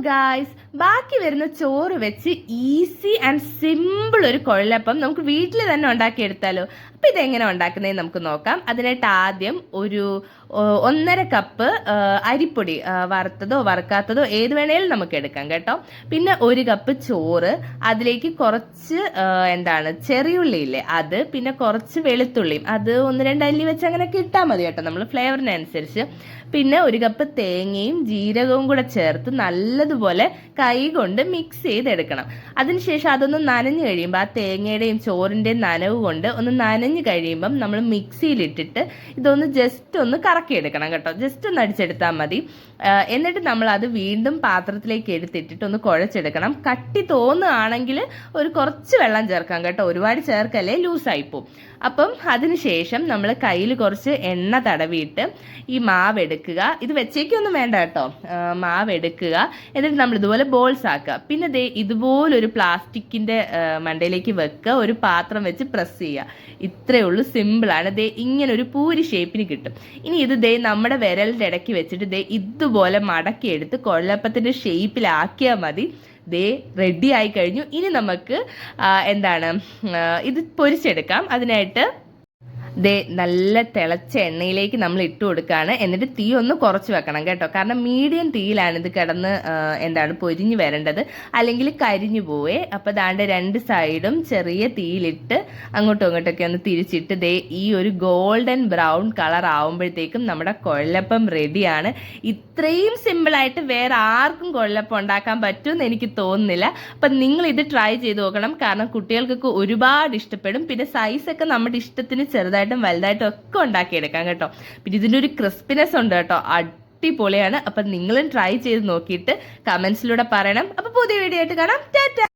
Guys ബാക്കി വരുന്ന ചോറ് വെച്ച് ഈസി ആൻഡ് സിമ്പിൾ ഒരു കൊഴലപ്പം നമുക്ക് വീട്ടിൽ തന്നെ ഉണ്ടാക്കിയെടുത്താലോ. അപ്പം ഇതെങ്ങനെ ഉണ്ടാക്കുന്നതെന്ന് നമുക്ക് നോക്കാം. അതിനായിട്ട് ആദ്യം ഒരു ഒന്നര കപ്പ് അരിപ്പൊടി വറുത്തതോ വറുക്കാത്തതോ ഏത് വേണേലും നമുക്ക് എടുക്കാം കേട്ടോ. പിന്നെ ഒരു കപ്പ് ചോറ് അതിലേക്ക് കുറച്ച് എന്താണ് ചെറിയുള്ളിയില്ലേ അത് പിന്നെ കുറച്ച് വെളുത്തുള്ളിയും അത് ഒന്ന് രണ്ട് അല്ലി വെച്ച് അങ്ങനെ ഇട്ടാൽ മതി കേട്ടോ നമ്മൾ ഫ്ലേവറിനനുസരിച്ച്. പിന്നെ ഒരു കപ്പ് തേങ്ങയും ജീരകവും കൂടെ ചേർത്ത് നല്ലതുപോലെ കൈ കൊണ്ട് മിക്സ് ചെയ്തെടുക്കണം. അതിനുശേഷം അതൊന്ന് നനഞ്ഞു കഴിയുമ്പോൾ ആ തേങ്ങയുടെയും ചോറിന്റെയും നനവ് കൊണ്ട് ഒന്ന് നനഞ്ഞു കഴിയുമ്പം നമ്മൾ മിക്സിയിലിട്ടിട്ട് ഇതൊന്ന് ജസ്റ്റ് ഒന്ന് കറക്കിയെടുക്കണം കേട്ടോ. ജസ്റ്റ് ഒന്ന് അടിച്ചെടുത്താൽ മതി. എന്നിട്ട് നമ്മൾ അത് വീണ്ടും പാത്രത്തിലേക്ക് എടുത്തിട്ടിട്ട് ഒന്ന് കുഴച്ചെടുക്കണം. കട്ടി തോന്നുകയാണെങ്കിൽ ഒരു കുറച്ച് വെള്ളം ചേർക്കാം കേട്ടോ. ഒരുപാട് ചേർക്കല്ലേ? ലൂസായി പോവും. അപ്പം അതിനുശേഷം നമ്മൾ കയ്യിൽ കുറച്ച് എണ്ണ തടവിയിട്ട് ഈ മാവ് എടുക്കുക. ഇത് വെച്ചേക്കൊന്നും വേണ്ട കേട്ടോ. മാവ് എടുക്കുക. എന്നിട്ട് നമ്മൾ ഇതുപോലെ ബോൾസ് ആക്കുക. പിന്നെ ദേ ഇതുപോലൊരു പ്ലാസ്റ്റിക്കിന്റെ മണ്ടയിലേക്ക് വെക്കുക. ഒരു പാത്രം വെച്ച് പ്രസ് ചെയ്യുക. ഇത്രയേ ഉള്ളൂ. സിമ്പിളാണ് ദേ ഇങ്ങനെ ഒരു പൂരി ഷേപ്പിന് കിട്ടും. ഇനി ഇത് ദേ നമ്മുടെ വിരലിന്റെ ഇടയ്ക്ക് വെച്ചിട്ട് ദേ ഇതുപോലെ മടക്കിയെടുത്ത് കൊള്ളപ്പത്തിന്റെ ഷേപ്പിലാക്കിയാൽ മതി. ദേ റെഡി ആയി കഴിഞ്ഞു. ഇനി നമുക്ക് എന്താണ് ഇത് പൊരിച്ചെടുക്കാം. അതിനായിട്ട് ദേ നല്ല തിളച്ച എണ്ണയിലേക്ക് നമ്മൾ ഇട്ട് കൊടുക്കുകയാണ് എന്നിട്ട് തീ ഒന്ന് കുറച്ച് വെക്കണം കേട്ടോ. കാരണം മീഡിയം തീയിലാണ് ഇത് കിടന്ന് എന്താണ് പൊരിഞ്ഞു വരേണ്ടത്. അല്ലെങ്കിൽ കരിഞ്ഞു പോവേ. അപ്പോൾ ദാണ്ട് രണ്ട് സൈഡും ചെറിയ തീയിലിട്ട് അങ്ങോട്ടും ഇങ്ങോട്ടൊക്കെ ഒന്ന് തിരിച്ചിട്ട് ദേ ഈ ഒരു ഗോൾഡൻ ബ്രൗൺ കളർ ആവുമ്പോഴത്തേക്കും നമ്മുടെ കൊഴലപ്പം റെഡിയാണ് ഇത്രയും സിമ്പിളായിട്ട് വേറെ ആർക്കും കൊഴലപ്പം ഉണ്ടാക്കാൻ പറ്റുമെന്ന് എനിക്ക് തോന്നുന്നില്ല. അപ്പം നിങ്ങൾ ഇത് ട്രൈ ചെയ്ത് നോക്കണം. കാരണം കുട്ടികൾക്കൊക്കെ ഒരുപാട് ഇഷ്ടപ്പെടും. പിന്നെ സൈസൊക്കെ നമ്മുടെ ഇഷ്ടത്തിന് ചെറുതായിട്ടും വലുതായിട്ടും ഒക്കെ ഉണ്ടാക്കിയെടുക്കാം കേട്ടോ. പിന്നെ ഇതിന്റെ ഒരു ക്രിസ്പിനെസ് ഉണ്ട് കേട്ടോ. അടിപൊളിയാണ്. അപ്പം നിങ്ങളും ട്രൈ ചെയ്ത് നോക്കിയിട്ട് കമൻസിലൂടെ പറയണം. അപ്പം പുതിയ വീഡിയോ ആയിട്ട് കാണാം. ടാറ്റ!